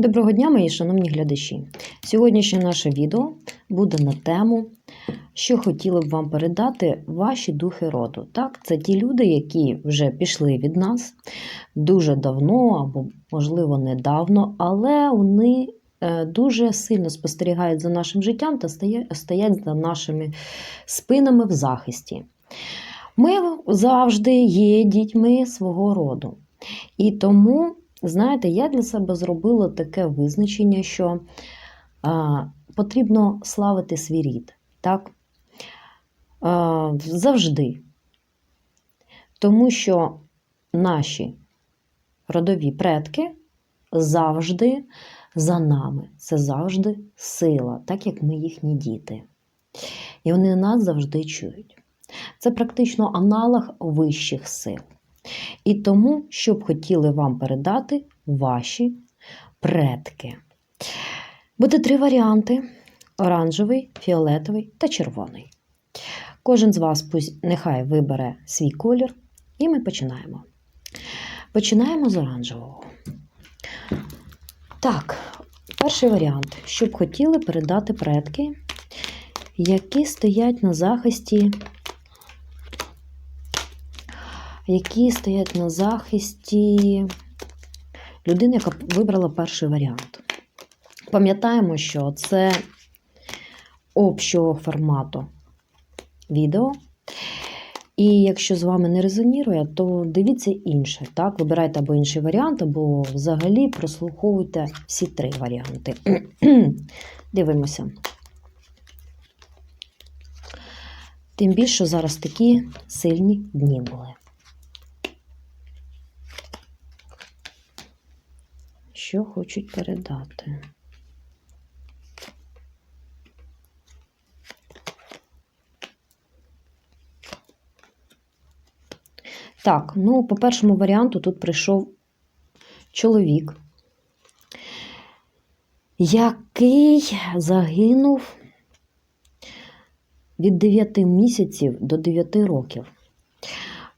Доброго дня, мої шановні глядачі. Сьогоднішнє наше відео буде на тему, що хотіли б вам передати ваші духи роду. Так, це ті люди, які вже пішли від нас дуже давно або, можливо, недавно, але вони е, дуже сильно спостерігають за нашим життям та стоять за нашими спинами в захисті. Ми завжди є дітьми свого роду. І тому Знаєте, я для себе зробила таке визначення, що а, потрібно славити свій рід. Так? А, завжди. Тому що наші родові предки завжди за нами. Це завжди сила, так як ми їхні діти. І вони нас завжди чують. Це практично аналог вищих сил. І тому, що б хотіли вам передати ваші предки. Буде три варіанти: оранжевий, фіолетовий та червоний. Кожен з вас нехай вибере свій колір, і ми починаємо. Починаємо з оранжевого. Так, перший варіант, що б хотіли передати предки, які стоять на захисті які стоять на захисті людини, яка вибрала перший варіант. Пам'ятаємо, що це общого формату відео. І якщо з вами не резонірує, то дивіться інше. Так? Вибирайте або інший варіант, або взагалі прослуховуйте всі три варіанти. Дивимося. Тим більше, зараз такі сильні дні були. Що хочуть передати. Так, ну, по першому варіанту тут прийшов чоловік, який загинув від 9 місяців до 9 років.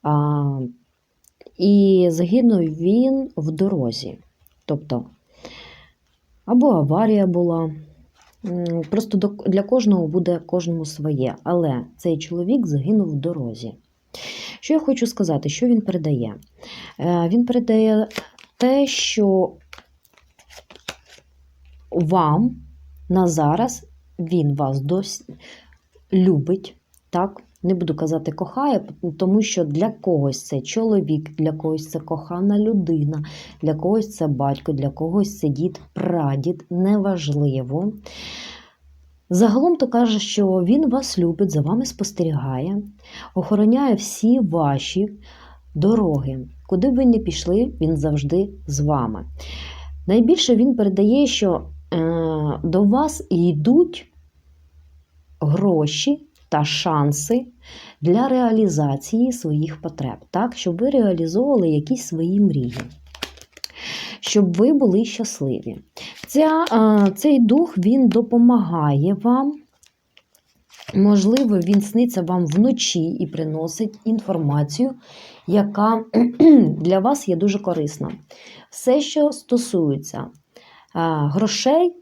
А, І загинув він в дорозі. Тобто, або аварія була. Просто для кожного буде кожному своє. Але цей чоловік загинув в дорозі. Що я хочу сказати, що він передає? Е, Він передає те, що вам на зараз він вас досі любить, так? Не буду казати кохає, тому що для когось це чоловік, для когось це кохана людина, для когось це батько, для когось це дід, прадід, неважливо. Загалом то каже, що він вас любить, за вами спостерігає, охороняє всі ваші дороги. Куди б ви не пішли, він завжди з вами. Найбільше він передає, що е, до вас йдуть гроші та шанси для реалізації своїх потреб, так, щоб ви реалізовували якісь свої мрії, щоб ви були щасливі. Ця, цей дух він допомагає вам. Можливо, він сниться вам вночі і приносить інформацію, яка для вас є дуже корисна. Все, що стосується грошей,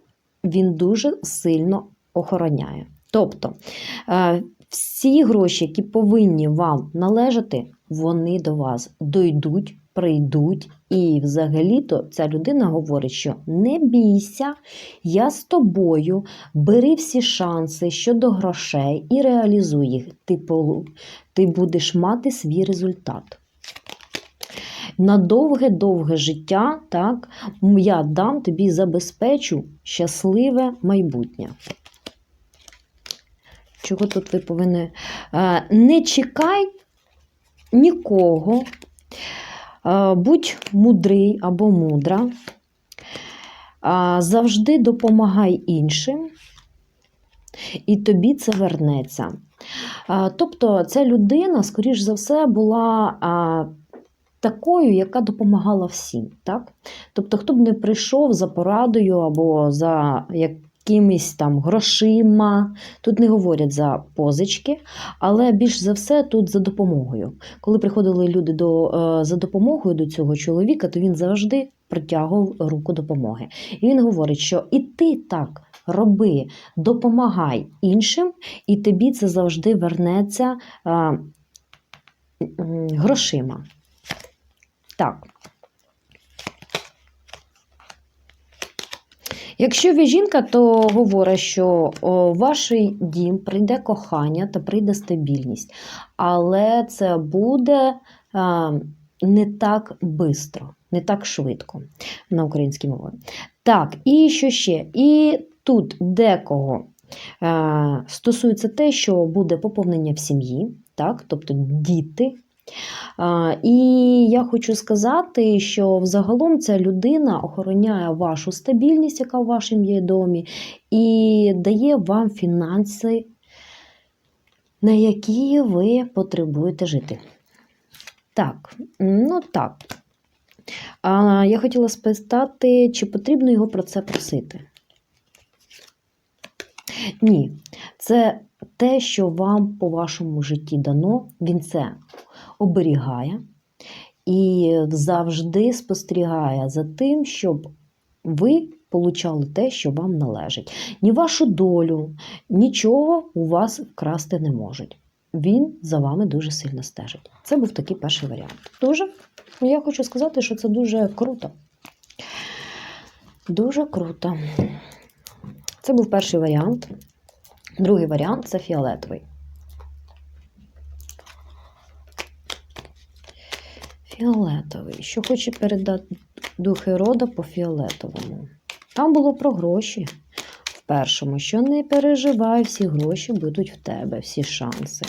він дуже сильно охороняє. Тобто е, всі гроші, які повинні вам належати, вони до вас дойдуть, прийдуть. І взагалі-то ця людина говорить, що не бійся, я з тобою, бери всі шанси щодо грошей і реалізуй їх. Ти, ти будеш мати свій результат. На довге-довге життя, так, я дам тобі забезпечу щасливе майбутнє. Чого тут ви повинні? Е, Не чекай нікого, Е, будь мудрий або мудра, Е, завжди допомагай іншим, і тобі це вернеться. Тобто, ця людина, скоріш за все, була такою, яка допомагала всім. Так? Тобто, хто б не прийшов за порадою або за якимись там грошима, тут не говорять за позички, але більш за все тут за допомогою. Коли приходили люди до, е, за допомогою до цього чоловіка, то він завжди протягував руку допомоги. І він говорить, що і ти так роби, допомагай іншим, і тобі це завжди вернеться а, грошима. Так. Якщо ви жінка, то говорить, що у ваш дім прийде кохання та прийде стабільність, але це буде не так швидко, не так швидко на українській мові. Так, і що ще? І тут декого стосується те, що буде поповнення в сім'ї, так, тобто діти. А, І я хочу сказати, що взагалом ця людина охороняє вашу стабільність, яка в вашому є домі, і дає вам фінанси, на які ви потребуєте жити. Так, ну так. А я хотіла спитати, чи потрібно його про це просити? Ні, це те, що вам по вашому житті дано, він це оберігає і завжди спостерігає за тим, щоб ви получали те, що вам належить. Ні вашу долю, нічого у вас вкрасти не можуть. Він за вами дуже сильно стежить. Це був такий перший варіант. Дуже, я хочу сказати, що це дуже круто. Дуже круто. Це був перший варіант. Другий варіант це фіолетовий. Фіолетовий. Що хоче передати духи рода по фіолетовому. Там було про гроші в першому, що не переживай, всі гроші будуть в тебе, всі шанси.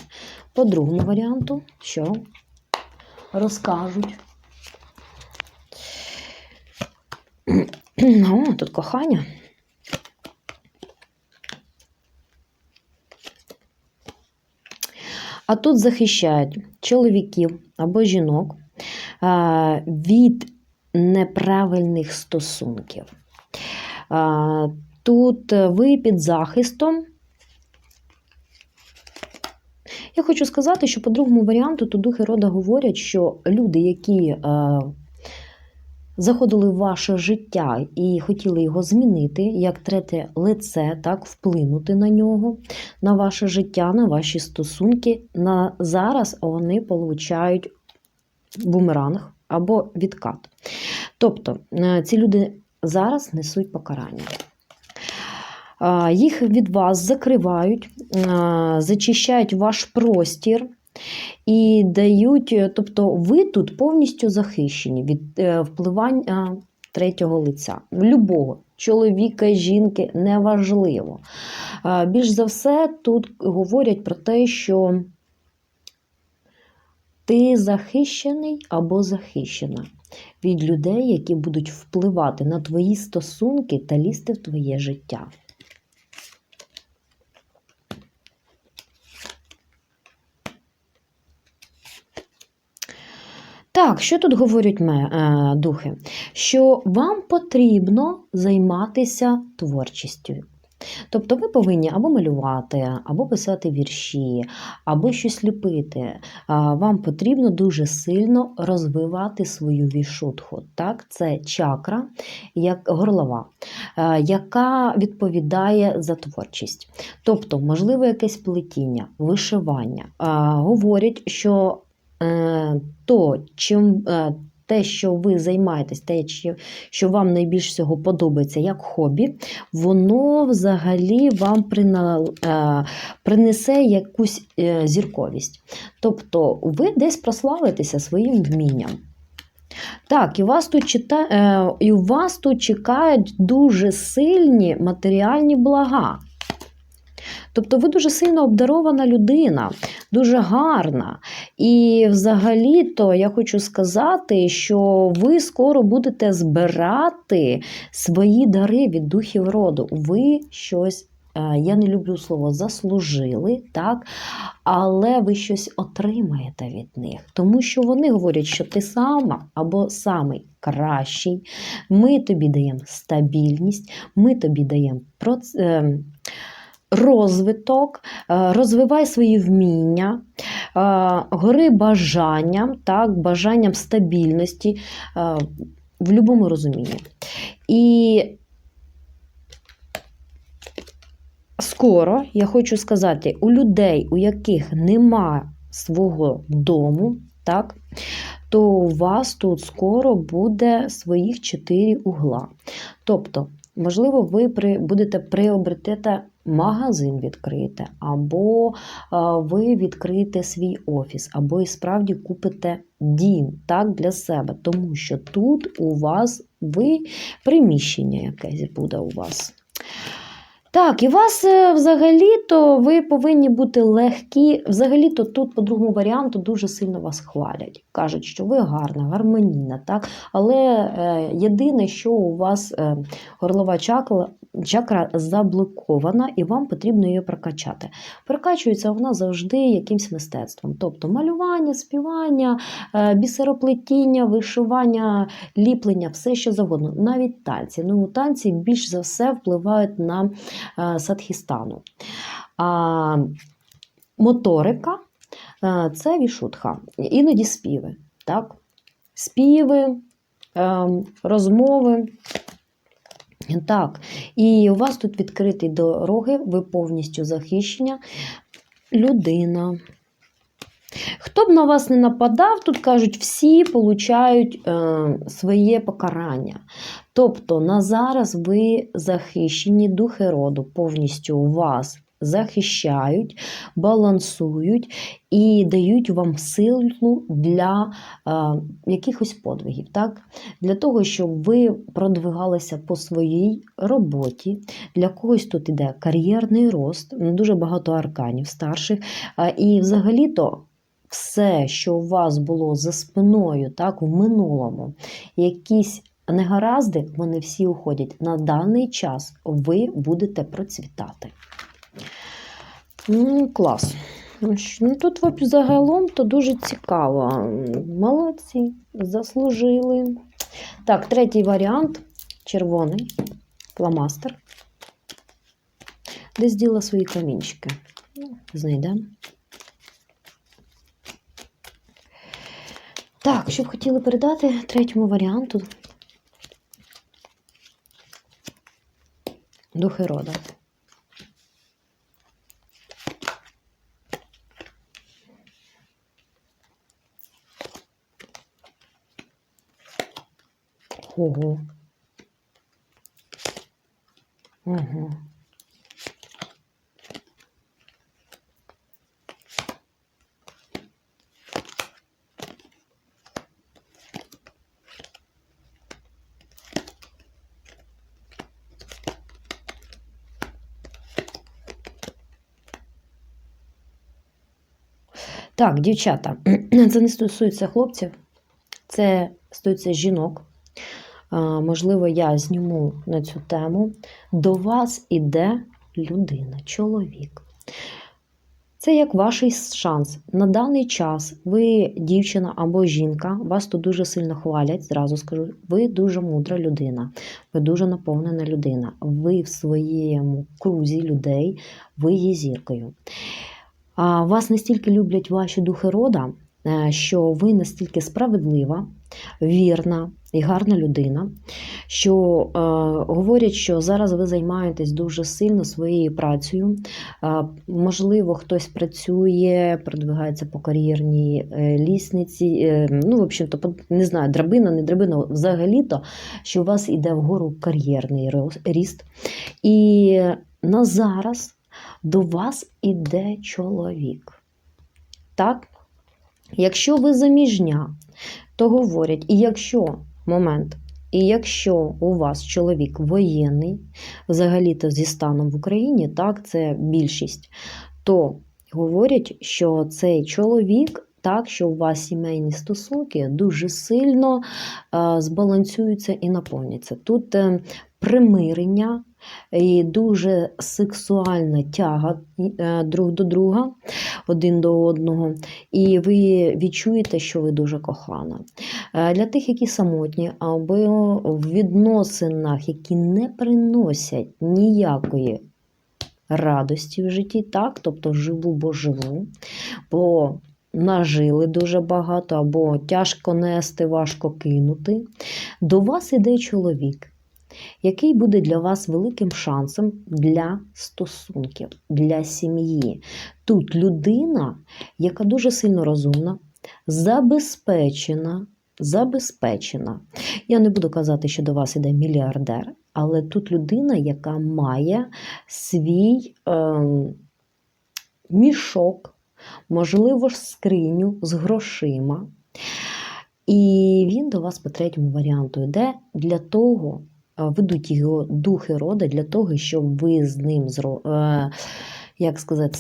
По другому варіанту, що розкажуть. О, тут кохання. А тут захищають чоловіків або жінок від неправильних стосунків. Тут ви під захистом. Я хочу сказати, що по другому варіанту то духи рода говорять, що люди, які е, заходили в ваше життя і хотіли його змінити, як третє лице, так, вплинути на нього, на ваше життя, на ваші стосунки, на зараз вони получають бумеранг або відкат. Тобто е, ці люди зараз несуть покарання. Їх від вас закривають, зачищають ваш простір і дають, тобто ви тут повністю захищені від е, впливання третього лиця. Любого чоловіка, жінки неважливо. Більш за все, тут говорять про те, що ти захищений або захищена від людей, які будуть впливати на твої стосунки та лізти в твоє життя. Так, що тут говорять е, духи? Що вам потрібно займатися творчістю. Тобто ви повинні або малювати, або писати вірші, або щось ліпити. Вам потрібно дуже сильно розвивати свою вішутху. Так? Це чакра, як горлова, яка відповідає за творчість. Тобто, можливо, якесь плетіння, вишивання. Говорять, що Е, то, чим е, те, що ви займаєтесь, те, що вам найбільш всього подобається як хобі, воно взагалі вам е, принесе якусь зірковість. Тобто ви десь прославитеся своїм вмінням. Так, і вас тут чита... і у вас тут чекають дуже сильні матеріальні блага. Тобто ви дуже сильно обдарована людина, дуже гарна. І взагалі-то я хочу сказати, що ви скоро будете збирати свої дари від духів роду. Ви щось. Е, я не люблю слово заслужили, так? але ви щось отримаєте від них. Тому що вони говорять, що ти сама або самий кращий, ми тобі даємо стабільність, ми тобі даємо проц розвиток, е, розвивай свої вміння, е, гори бажанням, так, бажанням стабільності. Е, в будь-якому розумінні. І скоро, я хочу сказати, у людей, у яких нема свого дому, так, то у вас тут скоро буде своїх чотири угла. Тобто, можливо, ви будете приобретете магазин відкрити, або а, ви відкриєте свій офіс, або і справді купите дім так, для себе, тому що тут у вас ви приміщення якесь буде у вас. Так, і вас е, взагалі-то ви повинні бути легкі. Взагалі-то тут, по другому варіанту, дуже сильно вас хвалять. Кажуть, що ви гарна, гармонійна, так? Але е, єдине, що у вас е, горлова чакра, чакра заблокована, і вам потрібно її прокачати. Прокачується вона завжди якимсь мистецтвом. Тобто малювання, співання, е, бісероплетіння, вишивання, ліплення, все що завгодно, навіть танці. Ну, танці більш за все впливають на садхістану. Моторика е, це вішутха, іноді співи. Так? Співи, е, розмови. Так, і у вас тут відкриті дороги, ви повністю захищення. Людина. Хто б на вас не нападав, тут кажуть, всі получають е, своє покарання. Тобто на зараз ви захищені, духи роду повністю вас захищають, балансують і дають вам силу для е, якихось подвигів, так? для того, щоб ви продвигалися по своїй роботі. Для когось тут іде кар'єрний рост, дуже багато арканів старших. Е, і взагалі-то все, що у вас було за спиною, так, в минулому, якісь негаразди, вони всі уходять. На даний час ви будете процвітати. Ну, Клас. Ну, Тут загалом то дуже цікаво. Молодці, заслужили. Так, третій варіант червоний фломастер. Десь діла свої камінчики. Знайдемо. Так, що б хотіли передати третьому варіанту духи рода. Ого. Так, дівчата, це не стосується хлопців, це стосується жінок. Можливо, я зніму на цю тему. До вас іде людина, чоловік. Це як ваш шанс. На даний час ви, дівчина або жінка, вас тут дуже сильно хвалять, зразу скажу, ви дуже мудра людина, ви дуже наповнена людина. Ви в своєму крузі людей, ви є зіркою. Вас настільки люблять ваші духи рода, е, що ви настільки справедлива, вірна і гарна людина, що е, говорять, що зараз ви займаєтесь дуже сильно своєю працею. Е, можливо, хтось працює, продвигається по кар'єрній лісниці. Ну, в общем-то, не знаю, драбина, не драбина, взагалі-то, що у вас іде вгору кар'єрний ріст. І на зараз до вас іде чоловік. Так? Якщо ви заміжня, то говорять, і якщо момент, і якщо у вас чоловік воєнний, взагалі-то зі станом в Україні, так, це більшість, то говорять, що цей чоловік. Так, що у вас сімейні стосунки дуже сильно е, збалансуються і наповняться. Тут е, примирення, і дуже сексуальна тяга е, друг до друга, один до одного, і ви відчуєте, що ви дуже кохана. Е, для тих, які самотні, або в відносинах, які не приносять ніякої радості в житті, так, тобто живу, бо живу. бо нажили дуже багато, або тяжко нести, важко кинути. До вас іде чоловік, який буде для вас великим шансом для стосунків, для сім'ї. Тут людина, яка дуже сильно розумна, забезпечена. Забезпечена. Я не буду казати, що до вас іде мільярдер, але тут людина, яка має свій ем, мішок, можливо, скриню з грошима. І він до вас по третьому варіанту йде для того, е, ведуть його духи рода для того, щоб ви з ним е, як сказати,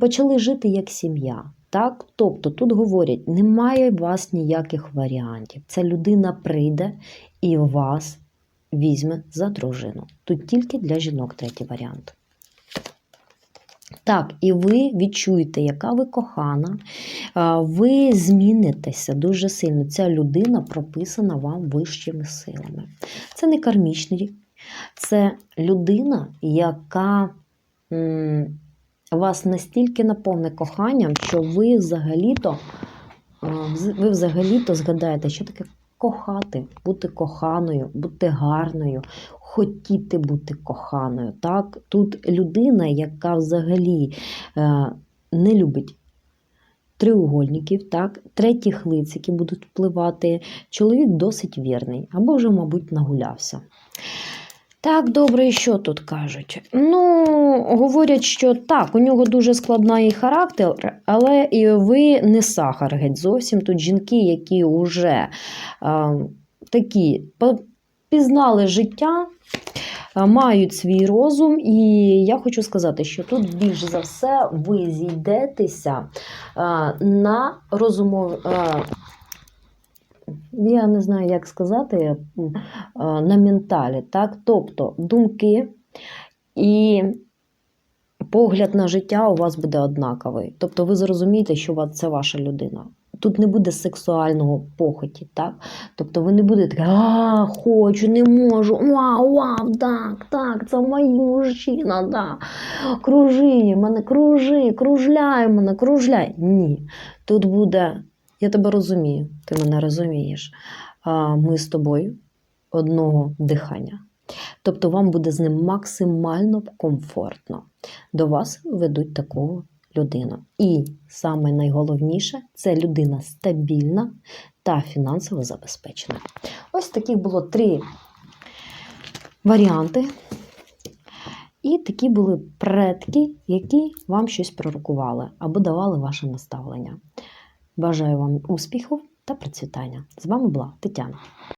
почали жити як сім'я. Так? Тобто тут говорять, немає у вас ніяких варіантів. Ця людина прийде і вас візьме за дружину. Тут тільки для жінок третій варіант. Так, і ви відчуєте, яка ви кохана, ви змінитеся дуже сильно. Ця людина прописана вам вищими силами. Це не кармічний, це людина, яка вас настільки наповне коханням, що ви взагалі-то, ви взагалі-то згадаєте, що таке кохати, бути коханою, бути гарною, хотіти бути коханою. Так? Тут людина, яка взагалі е, не любить треугольників, так? третіх лиць, які будуть впливати. Чоловік досить вірний, або вже, мабуть, нагулявся. Так, добре, і що тут кажуть? Ну, говорять, що так, у нього дуже складний характер, але і ви не сахар геть зовсім. Тут жінки, які вже а, такі пізнали життя, мають свій розум, і я хочу сказати, що тут більш за все ви зійдетеся на розумов. А, я не знаю, як сказати, на менталі, так? Тобто думки і погляд на життя у вас буде однаковий. Тобто ви зрозумієте, що це ваша людина. Тут не буде сексуального похоті, так? Тобто ви не будете а, хочу, не можу, вау, вау, так, так, це мій мужчина, да. Кружи мене, кружи, кружляй мене, кружляй. Ні. Тут буде, я тебе розумію, ти мене розумієш. Ми з тобою одного дихання. Тобто вам буде з ним максимально комфортно. До вас ведуть такого людину. І саме найголовніше це людина стабільна та фінансово забезпечена. Ось таких було три варіанти. І такі були предки, які вам щось пророкували або давали ваше наставлення. Бажаю вам успіхів та процвітання. З вами була Тетяна.